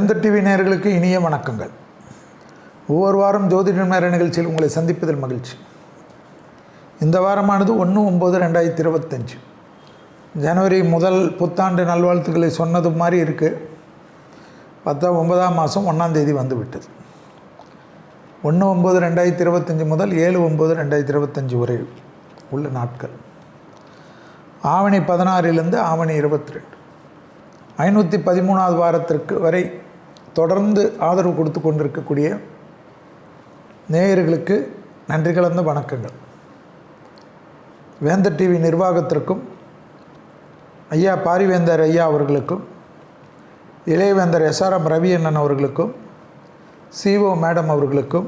வேந்தர் டிவி நேயர்களுக்கு இனிய வணக்கங்கள். ஒவ்வொரு வாரம் ஜோதிட நேர நிகழ்ச்சியில் உங்களை சந்திப்பதில் மகிழ்ச்சி. இந்த வாரமானது ஒன்று ஒம்பது ரெண்டாயிரத்தி இருபத்தஞ்சு. ஜனவரி முதல் புத்தாண்டு நல்வாழ்த்துக்களை சொன்னது மாதிரி இருக்குது பத்தாம் ஒன்பதாம் மாதம் ஒன்றாந்தேதி வந்துவிட்டது. வந்து விட்டது ஒன்று ஒம்பது ரெண்டாயிரத்தி இருபத்தஞ்சி முதல் ஏழு ஒம்பது ரெண்டாயிரத்தி இருபத்தஞ்சி வரை உள்ள நாட்கள். ஆவணி பதினாறிலிருந்து ஆவணி இருபத்தி ரெண்டு. ஐநூற்றி பதிமூணாவது வாரத்திற்கு வரை தொடர்ந்து ஆதரவு கொடுத்து கொண்டிருக்கக்கூடிய நேயர்களுக்கு நன்றி கலந்த வணக்கங்கள். வேந்தர் டிவி நிர்வாகத்திற்கும் ஐயா பாரிவேந்தர் ஐயா அவர்களுக்கும் இளையவேந்தர் எஸ்ஆர்எம் ரவி அண்ணன் அவர்களுக்கும் சிஓ மேடம் அவர்களுக்கும்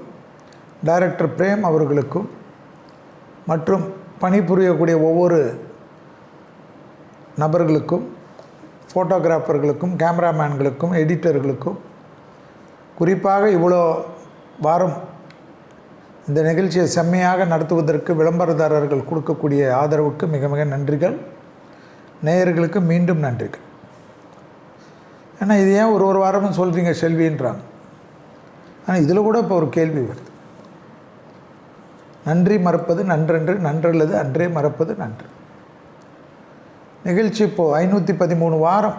டைரக்டர் பிரேம் அவர்களுக்கும் மற்றும் பணிபுரியக்கூடிய ஒவ்வொரு நபர்களுக்கும் ஃபோட்டோகிராஃபர்களுக்கும் கேமராமேன்களுக்கும் எடிட்டர்களுக்கும் குறிப்பாக இவ்வளோ வாரம் இந்த நிகழ்ச்சியை செம்மையாக நடத்துவதற்கு விளம்பரதாரர்கள் கொடுக்கக்கூடிய ஆதரவுக்கு மிக மிக நன்றிகள். நேயர்களுக்கு மீண்டும் நன்றிகள். ஏன்னா இது ஏன் ஒரு ஒரு வாரமும் சொல்கிறீங்க செல்வின்றாங்க. ஆனால் இதில் கூட இப்போ ஒரு கேள்வி வருது. நன்றி மறப்பது நன்றன்று நன்றல்லது அன்றே மறப்பது நன்று. நிகழ்ச்சி இப்போது ஐநூற்றி பதிமூணு வாரம்.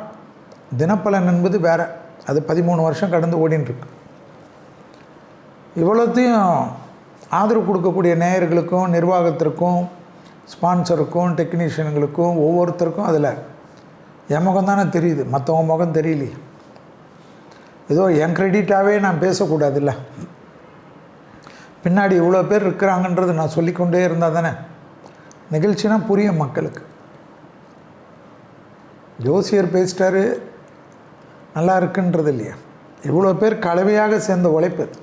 தினப்பலன் என்பது வேறு. அது பதிமூணு வருஷம் கடந்து ஓடின்ட்டுருக்கு இவ்வளோத்தையும் ஆதரவு கொடுக்கக்கூடிய நேயர்களுக்கும் நிர்வாகத்திற்கும் ஸ்பான்சருக்கும் டெக்னீஷியனுங்களுக்கும் ஒவ்வொருத்தருக்கும் அதில் என் முகம் தானே தெரியுது. மற்றவங்க முகம் தெரியலையே. ஏதோ என் கிரெடிட்டாகவே நான் பேசக்கூடாதுல்ல. பின்னாடி இவ்வளோ பேர் இருக்கிறாங்கன்றது நான் சொல்லிக்கொண்டே இருந்தால் தானே. நிகழ்ச்சினா புரியும் மக்களுக்கு. ஜோசியர் பேசிட்டாரு நல்லா இருக்குன்றது இல்லையா? இவ்வளோ பேர் கலவையாக சேர்ந்த உழைப்பு அது.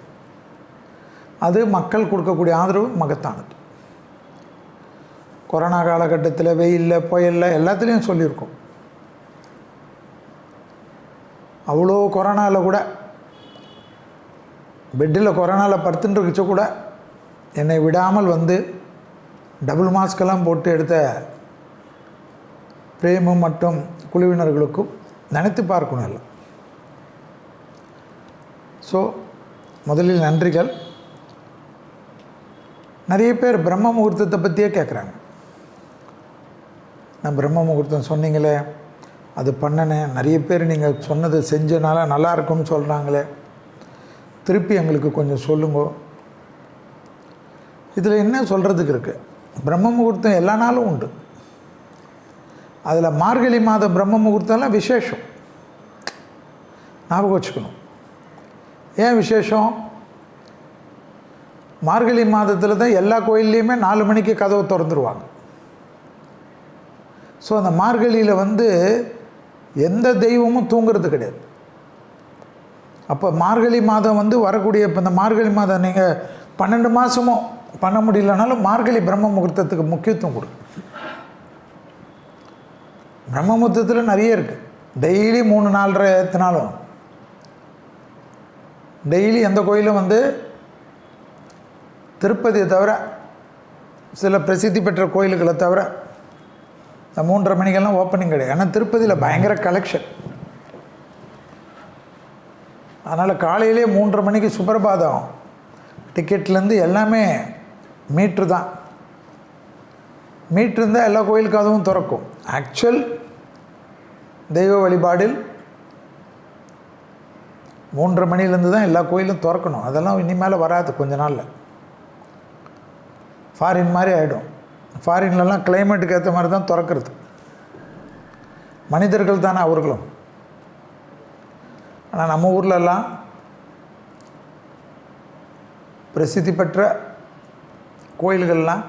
அது மக்கள் கொடுக்கக்கூடிய ஆதரவு மகத்தானது. கொரோனா காலகட்டத்தில் வெயிலில் புயலில் எல்லாத்துலேயும் சொல்லியிருக்கோம். அவ்வளோ கொரோனாவில் கூட பெட்டில் கொரோனாவில் படுத்துட்டு கூட என்னை விடாமல் வந்து டபுள் மாஸ்கெல்லாம் போட்டு எடுத்த பிரேமும் மற்றும் குழுவினர்களுக்கும் நினைத்து பார்க்கணும் எல்லாம். ஸோ முதலில் நன்றிகள். நிறைய பேர் பிரம்ம முகூர்த்தத்தை பற்றியே கேட்குறாங்க நான் பிரம்ம முகூர்த்தம் சொன்னீங்களே அது பண்ணினேன் நிறைய பேர் நீங்கள் சொன்னது செஞ்சனால நல்லா இருக்கும்னு சொல்கிறாங்களே திருப்பி எங்களுக்கு கொஞ்சம் சொல்லுங்க. இதில் என்ன சொல்கிறதுக்கு இருக்குது பிரம்ம முகூர்த்தம் எல்லா நாளும் உண்டு. அதில் மார்கழி மாத பிரம்ம முகூர்த்தம்லாம் விசேஷம். ஞாபகம் வச்சுக்கணும். ஏன் விசேஷம்? மார்கழி மாதத்தில் தான் எல்லா கோயில்லையுமே நாலு மணிக்கு கதவை திறந்துருவாங்க. ஸோ அந்த மார்கழியில் வந்து எந்த தெய்வமும் தூங்குறது கிடையாது. அப்போ மார்கழி மாதம் வந்து வரக்கூடிய இப்போ இந்த மார்கழி மாதம் நீங்கள் பன்னெண்டு மாதமும் பண்ண முடியலனாலும் மார்கழி பிரம்ம முகூர்த்தத்துக்கு முக்கியத்துவம் கொடுங்க. பிரம்ம முகூர்த்தத்தில் நிறைய இருக்குது டெய்லி மூணு நாலரை ஏற்றினாலும் டெய்லி எந்த கோயிலும் வந்து திருப்பதியை தவிர சில பிரசித்தி பெற்ற கோயில்களை தவிர இந்த மூன்றரை மணிக்கெல்லாம் ஓப்பனிங் கிடையாது. ஏன்னா திருப்பதியில் பயங்கர கலெக்ஷன் அதனால் காலையிலே மூன்றரை மணிக்கு சுப்பிரபாதம். டிக்கெட்லேருந்து எல்லாமே மீட்ரு தான். மீட்ரு இருந்தால் எல்லா கோயிலுக்கும் அதுவும் திறக்கும். ஆக்சுவல் தெய்வ வழிபாடில் மூன்றரை மணிலேருந்து தான் எல்லா கோயிலும் திறக்கணும். அதெல்லாம் இனிமேல் வராது கொஞ்ச நாளில். ஃபாரின் மாதிரி ஆகிடும் ஃபாரின்லலாம் கிளைமேட்டுக்கு ஏற்ற மாதிரி தான் திறக்கிறது. மனிதர்கள் தானே அவர்களும். ஆனால் நம்ம ஊர்லெல்லாம் பிரசித்தி பெற்ற கோயில்கள்லாம்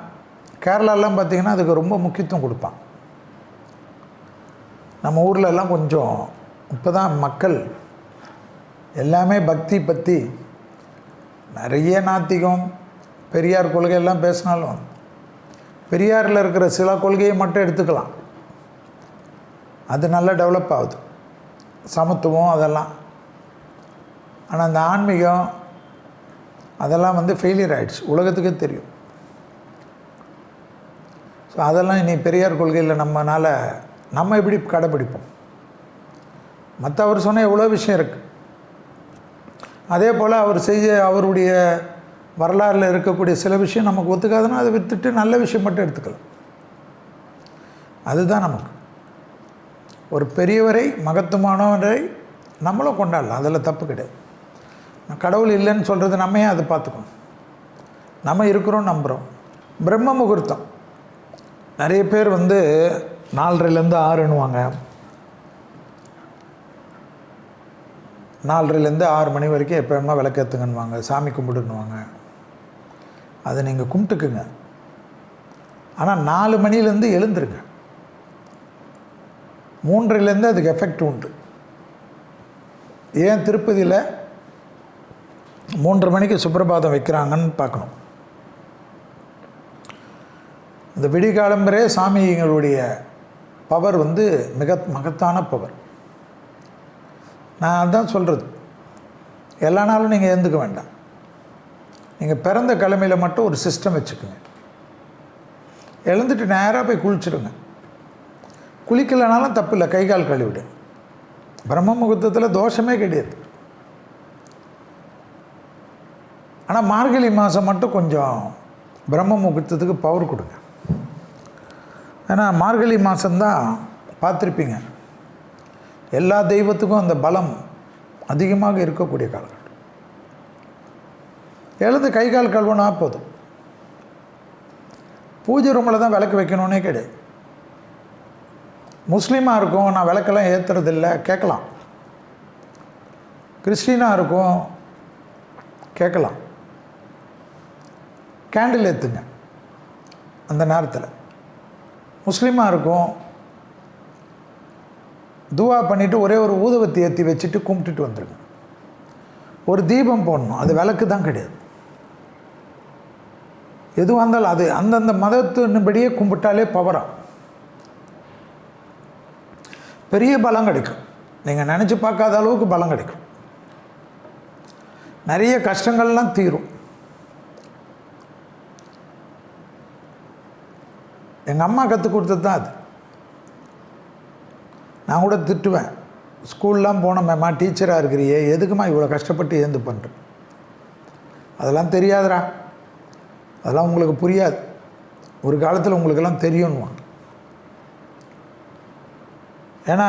கேரளாலாம் பார்த்திங்கன்னா அதுக்கு ரொம்ப முக்கியத்துவம் கொடுப்பான் நம்ம ஊர்லெல்லாம் கொஞ்சம் இப்போ தான் மக்கள் எல்லாமே பக்தி பற்றி நிறைய நாத்திகம் பெரியார் கொள்கை எல்லாம் பேசினாலும் பெரியாரில் இருக்கிற சில கொள்கையை மட்டும் எடுத்துக்கலாம். அது நல்லா டெவலப் ஆகுது. சமத்துவம் அதெல்லாம். ஆனால் அந்த ஆன்மீகம் அதெல்லாம் வந்து ஃபெயிலியர் ஆயிடுச்சு. உலகத்துக்கே தெரியும். ஸோ அதெல்லாம் இனி பெரியார் கொள்கையில் நம்மனால் நம்ம எப்படி கடைப்பிடிப்போம் மற்ற அவர் சொன்ன எவ்வளோ விஷயம் இருக்குது அதே போல் அவர் செய்ய அவருடைய வரலாறில் இருக்கக்கூடிய சில விஷயம் நமக்கு ஒத்துக்காதுன்னா அதை விற்றுட்டு நல்ல விஷயம் மட்டும் எடுத்துக்கலாம். அதுதான் நமக்கு. ஒரு பெரியவரை மகத்துவமானவரை நம்மளும் கொண்டாடலாம். அதில் தப்பு கிடையாது. கடவுள் இல்லைன்னு சொல்கிறது நம்ம அதை பார்த்துக்கணும் நம்ம இருக்கிறோம் நம்புகிறோம் பிரம்ம முகூர்த்தம். நிறைய பேர் வந்து நாலரைலேருந்து ஆறுன்னுவாங்க. நாலரைலேருந்து ஆறு மணி வரைக்கும் எப்போயுமா வேணுமா விளக்கேற்றுங்கன்னுவாங்க சாமி கும்பிடுன்னுவாங்க. அதை நீங்கள் கும்பிட்டுக்குங்க. ஆனால் நாலு மணிலேருந்து எழுந்துருங்க. மூன்றிலேருந்து அதுக்கு எஃபெக்ட் உண்டு. ஏன் திருப்பதியில் மூன்று மணிக்கு சுப்பிரபாதம் வைக்கிறாங்கன்னு பார்க்கணும். இந்த விடிகாலம்பரே சாமிங்களுடைய பவர் வந்து மிக மகத்தான பவர் நான் அதான் சொல்கிறது எல்லா நாளும் நீங்கள் எழுந்துக்க வேண்டாம். நீங்கள் பிறந்த கிழமையில் மட்டும் ஒரு சிஸ்டம் வச்சுக்கோங்க. எழுந்துட்டு நேராக போய் குளிச்சிடுங்க. குளிக்கலைனாலும் தப்பு இல்லை கை கால் கழுவிடு. பிரம்ம முகூர்த்தத்தில் தோஷமே கிடையாது. ஆனால் மார்கழி மாதம் மட்டும் கொஞ்சம் பிரம்ம முகூர்த்தத்துக்கு பவர் கொடுங்க. ஏன்னா மார்கழி மாதம்தான் பார்த்துருப்பீங்க. எல்லா தெய்வத்துக்கும் அந்த பலம் அதிகமாக இருக்கக்கூடிய காலகட்டம். எழுந்து கை கால் கழுவுனா போதும். பூஜை ரூமில் தான் விளக்கு வைக்கணுன்னே கிடையாது. முஸ்லீமாக இருக்கும் நான் விளக்கெல்லாம் ஏற்றுறதில்ல கேட்கலாம். கிறிஸ்டினாக இருக்கும் கேட்கலாம். கேண்டில் ஏற்றுங்க அந்த நேரத்தில். முஸ்லீமாக இருக்கும் துவா பண்ணிவிட்டு ஒரே ஒரு ஊதுவத்தி ஏற்றி வச்சுட்டு கும்பிட்டுட்டு வந்துருங்க. ஒரு தீபம் போடணும். அது விளக்கு தான் கிடையாது. எதுவாக இருந்தாலும் அது அந்தந்த மதத்தின்படியே கும்பிட்டாலே பவரா பெரிய பலம் கிடைக்கும். நீங்கள் நினச்சி பார்க்காத அளவுக்கு பலம் கிடைக்கும். நிறைய கஷ்டங்கள்லாம் தீரும். எங்கள் அம்மா கற்றுக் கொடுத்தது தான் அது. நான் கூட திட்டுவேன். ஸ்கூல்லாம் போனோமேம்மா டீச்சராக இருக்கிறியே எதுக்குமா இவ்வளோ கஷ்டப்பட்டு ஏந்து பண்ணுறேன் அதெல்லாம் தெரியாதுடா. அதெல்லாம் உங்களுக்கு புரியாது. ஒரு காலத்தில் உங்களுக்கெல்லாம் தெரியும்னுவாங்க ஏன்னா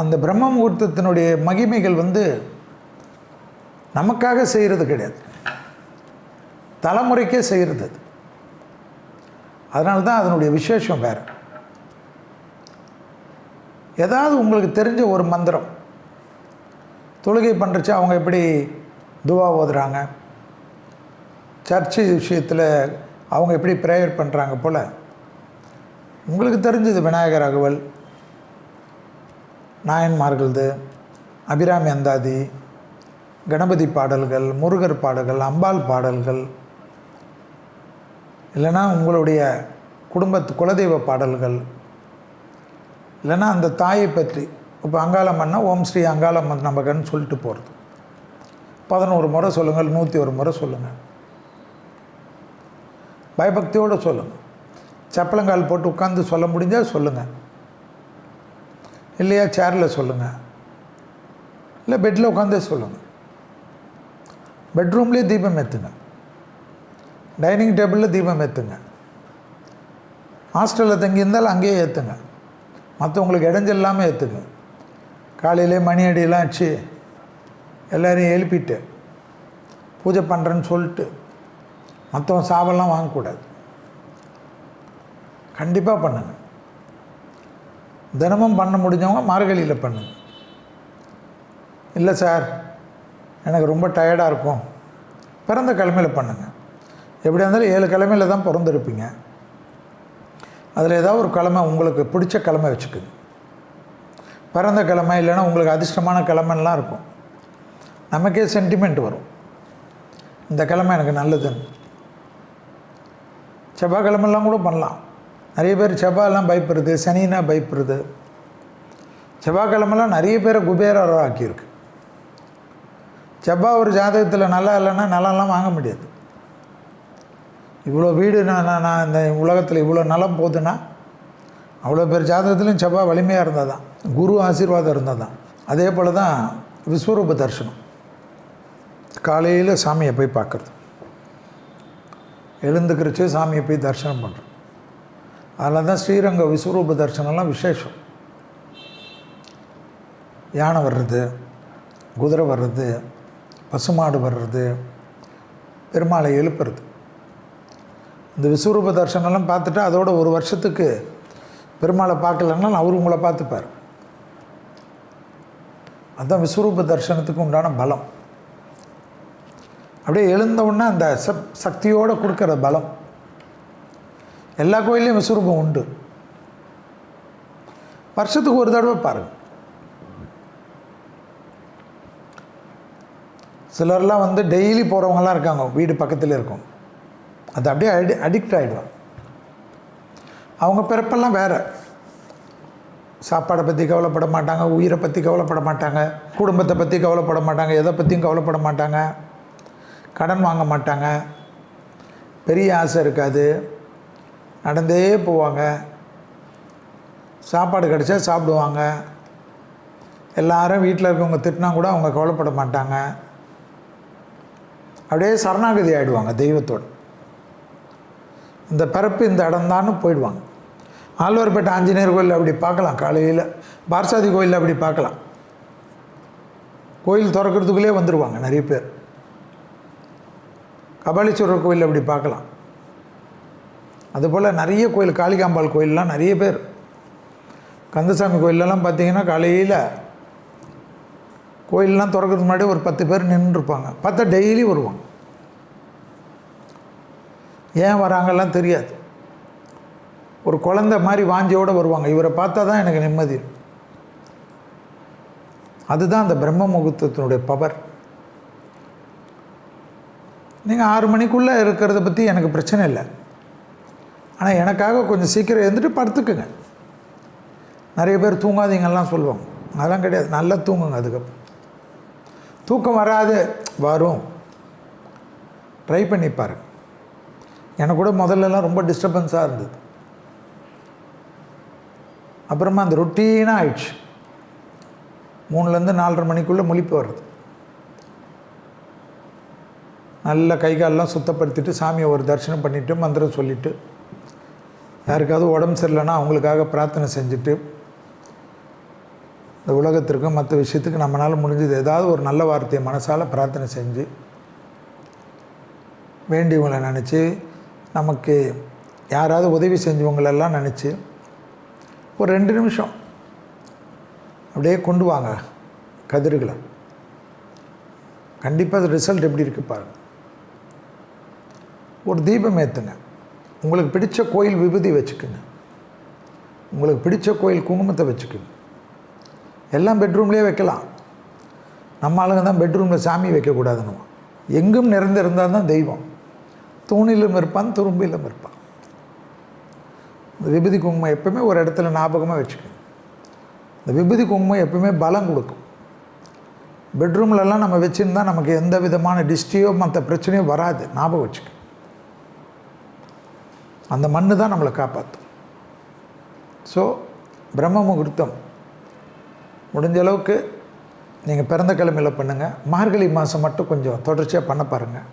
அந்த பிரம்ம முகூர்த்தத்தினுடைய மகிமைகள் வந்து நமக்காக செய்கிறது கிடையாது. தலைமுறைக்கே செய்கிறது அதனால தான் அதனுடைய விசேஷம் வேறு. ஏதாவது உங்களுக்கு தெரிஞ்ச ஒரு மந்திரம். தொழுகை பண்ணுறச்சு அவங்க எப்படி துவா ஓதுறாங்க? சர்ச்சு விஷயத்தில் அவங்க எப்படி ப்ரேயர் பண்ணுறாங்க போல். உங்களுக்கு தெரிஞ்சது விநாயகர் அகவல் நாயன்மார்களது அபிராமி அந்தாதி கணபதி பாடல்கள் முருகர் பாடல்கள் அம்பாள் பாடல்கள் இல்லைன்னா உங்களுடைய குடும்பத்து குலதெய்வ பாடல்கள் இல்லைன்னா அந்த தாயை பற்றி இப்போ அங்காளம்மன்னா ஓம் ஸ்ரீ அங்காளம்மன் நமக்குன்னு சொல்லிட்டு போகிறது பதினோரு முறை சொல்லுங்கள் நூற்றி ஒரு முறை சொல்லுங்கள் பயபக்தியோடு சொல்லுங்கள் சப்பளங்கால் போட்டு உட்காந்து சொல்ல முடிஞ்சால் சொல்லுங்கள் இல்லையா சேரில் சொல்லுங்கள் இல்லை பெட்டில் உட்காந்தே சொல்லுங்கள் பெட்ரூம்லேயே தீபம் ஏற்றுங்க டைனிங் டேபிளில் தீபம் ஏற்றுங்க ஹாஸ்டலில் தங்கியிருந்தால் அங்கேயே ஏற்றுங்க மற்றவங்களுக்கு இடைஞ்சல் இல்லாமல் ஏற்றுங்க காலையிலே மணி அடியெல்லாம் வச்சு எல்லோரையும் எழுப்பிட்டு பூஜை பண்ணுறேன்னு சொல்லிட்டு மற்றவன் சாபெல்லாம் வாங்கக்கூடாது. கண்டிப்பாக பண்ணுங்க. தினமும் பண்ண முடிஞ்சவங்க மார்கழியில் பண்ணுங்க. இல்லை சார் எனக்கு ரொம்ப டயர்டாக இருக்கும். பிறந்த கிழமையில் பண்ணுங்கள் எப்படியா இருந்தாலும் ஏழு கிழமையில் தான் பிறந்திருப்பீங்க. அதில் ஏதாவது ஒரு கிழமை உங்களுக்கு பிடிச்ச கிழமை வச்சுக்குங்க பிறந்த கிழமை இல்லைன்னா உங்களுக்கு அதிர்ஷ்டமான கிழமைலாம் இருக்கும். நமக்கே சென்டிமெண்ட் வரும். இந்த கிழமை எனக்கு நல்லதுன்னு. செவ்வாய்க்கிழமெல்லாம் கூட பண்ணலாம். நிறைய பேர் செவ்வாயெல்லாம் பயப்படுறது சனினா பயப்படுறது செவ்வாய்க்கிழமெல்லாம் நிறைய பேரை குபேரராக ஆக்கியிருக்கு. செவ்வாய் ஒரு ஜாதகத்தில் நல்லா இல்லைன்னா நல்லாலாம் வாங்க முடியாது. இவ்வளோ வீடு நான் நான் நான் இந்த உலகத்தில் இவ்வளோ நலம் போகுதுன்னா அவ்வளோ பேர் ஜாதகத்துலையும் செவ்வாய் வலிமையாக இருந்தால் தான் குரு ஆசீர்வாதம் இருந்தால் தான் அதே போல் தான் விஸ்வரூப தரிசனம். காலையில் சாமியை போய் பார்க்குறது. எழுந்துக்கிறச்சு சாமியை போய் தரிசனம் பண்ணுறோம் அதில் தான் ஸ்ரீரங்க விஸ்வரூப தரிசனம்லாம் விசேஷம். யானை வர்றது குதிரை வர்றது பசுமாடு வர்றது பெருமாளை எழுப்புறது. இந்த விஸ்வரூப தரிசனம்லாம் பார்த்துட்டு அதோட ஒரு வருஷத்துக்கு பெருமாளை பார்க்கலன்னா அவர் உங்களை பார்த்துப்பார். அதுதான் விஸ்வரூப தர்ஷனத்துக்கு உண்டான பலம். அப்படியே எழுந்தவுடனே அந்த சப் சக்தியோடு கொடுக்குற பலம். எல்லா கோயிலையும் விஸ்வரூபம் உண்டு. வருஷத்துக்கு ஒரு தடவை பாருங்கள் சிலர்லாம் வந்து டெய்லி போகிறவங்கலாம் இருக்காங்க வீடு பக்கத்தில் இருக்கும். அது அப்படியே அடி அடிக்ட் ஆகிடுவான் அவங்க பிறப்பெல்லாம் வேறு. சாப்பாடை பற்றி கவலைப்பட மாட்டாங்க உயிரை பற்றி கவலைப்பட மாட்டாங்க குடும்பத்தை பற்றி கவலைப்பட மாட்டாங்க எதை பற்றியும் கவலைப்பட மாட்டாங்க கடன் வாங்க மாட்டாங்க பெரிய ஆசை இருக்காது நடந்தே போவாங்க சாப்பாடு கிடச்சா சாப்பிடுவாங்க எல்லாரும் வீட்டில் இருக்கவங்க திட்டினா கூட அவங்க கவலைப்பட மாட்டாங்க. அப்படியே சரணாகதி ஆகிடுவாங்க தெய்வத்தோடு. இந்த பிறப்பு இந்த இடம்தான்னு போயிடுவாங்க. ஆழ்வார்பேட்டை ஆஞ்சநேயர் கோயில் அப்படி பார்க்கலாம் காலையில். பார்சாதி கோயிலில் அப்படி பார்க்கலாம். கோயில் திறக்கிறதுக்குள்ளே வந்துடுவாங்க நிறைய பேர். கபாலீஸ்வரர் கோயில் அப்படி பார்க்கலாம். அதுபோல் நிறைய கோயில் காளிகாம்பாள் கோயிலெலாம் நிறைய பேர். கந்தசாமி கோயிலெலாம் பார்த்தீங்கன்னா காலையில் கோயிலெலாம் திறக்கிறதுக்கு முன்னாடி ஒரு பத்து பேர் நின்றுருப்பாங்க. பார்த்தா டெய்லி வருவாங்க. ஏன் வராங்கலாம் தெரியாது. ஒரு குழந்த மாதிரி வாஞ்சியோடு வருவாங்க. இவரை பார்த்தா தான் எனக்கு நிம்மதி. அதுதான் அந்த பிரம்ம முகூர்த்தத்தினுடைய பவர் நீங்கள் ஆறு மணிக்குள்ளே இருக்கிறத பற்றி எனக்கு பிரச்சனை இல்லை. ஆனால் எனக்காக கொஞ்சம் சீக்கிரம் எழுந்துட்டு படுத்துக்குங்க. நிறைய பேர் தூங்காதீங்கலாம் சொல்லுவாங்க. அதெல்லாம் கிடையாது. நல்லா தூங்குங்க அதுக்கப்புறம் தூக்கம் வராது. வரும். ட்ரை பண்ணி பாருங்க. எனக்கு கூட முதல்லலாம் ரொம்ப டிஸ்டர்பன்ஸாக இருந்தது. அப்புறமா அந்த ரொட்டீனாக ஆயிடுச்சு. மூணுலேருந்து நாலரை மணிக்குள்ளே முழிப்பு வருது நல்ல கை காலெலாம் சுத்தப்படுத்திட்டு சாமியை ஒரு தரிசனம் பண்ணிவிட்டு மந்திரம் சொல்லிவிட்டு யாருக்காவது உடம்பு சரியில்லைன்னா அவங்களுக்காக பிரார்த்தனை செஞ்சுட்டு இந்த உலகத்திற்கும் மற்ற விஷயத்துக்கு நம்மளால் முடிஞ்சது ஏதாவது ஒரு நல்ல வார்த்தையை மனசால் பிரார்த்தனை செஞ்சு வேண்டியவங்களை நினச்சி நமக்கு யாராவது உதவி செஞ்சவங்களெல்லாம் நினச்சி ஒரு ரெண்டு நிமிஷம் அப்படியே கொண்டு வாங்க கதிர்களை. கண்டிப்பாக அது ரிசல்ட் எப்படி இருக்கு பாருங்கள் ஒரு தீபம் ஏற்றுங்க உங்களுக்கு பிடிச்ச கோயில் விபூதி வச்சுக்குங்க. உங்களுக்கு பிடித்த கோயில் குங்குமத்தை வச்சுக்குங்க. எல்லாம் பெட்ரூம்லேயே வைக்கலாம். நம்ம ஆளுங்க தான் பெட்ரூமில் சாமி வைக்கக்கூடாதுன்னு எங்கும் நிறைந்திருந்தால் தான் தெய்வம். தூணிலும் இருப்பான் துரும்பிலும் இருப்பான். இந்த விபூதி குங்குமம் எப்பவுமே ஒரு இடத்துல ஞாபகமாக வச்சுக்கணும் இந்த விபூதி குங்குமம் எப்பவுமே பலம் கொடுக்கும். பெட்ரூம்லலாம் நம்ம வச்சுருந்தா நமக்கு எந்த விதமான டிஸ்டியோ மற்ற பிரச்சனையோ வராது. ஞாபகம் வச்சுக்க. அந்த மண்ணு தான் நம்மளை காப்பாற்றும் ஸோ பிரம்ம முகூர்த்தம். முடிஞ்ச அளவுக்கு நீங்கள் பிறந்த கிழமையில் பண்ணுங்கள் மார்கழி மாதம் மட்டும் கொஞ்சம் தொடர்ச்சியாக பண்ண பாருங்கள்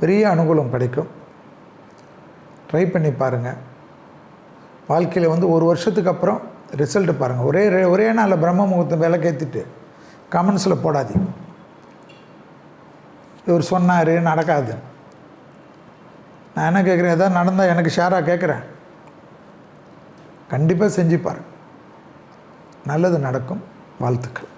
பெரிய அனுகூலம் கிடைக்கும். ட்ரை பண்ணி பாருங்கள் வாழ்க்கையில் வந்து ஒரு வருஷத்துக்கு அப்புறம் ரிசல்ட்டு பாருங்கள் ஒரே ஒரே நாளில் பிரம்ம முகூர்த்தம் விளக்கேற்றிட்டு கமெண்ட்ஸில் போடாதீங்க. இவர் சொன்னார் நடக்காது. நான் என்ன கேட்குறேன்? எதாவது நடந்தால் எனக்கு ஷேராக கேட்குறேன். கண்டிப்பாக செஞ்சு பாருங்கள் நல்லது நடக்கும். வாழ்த்துக்கள்.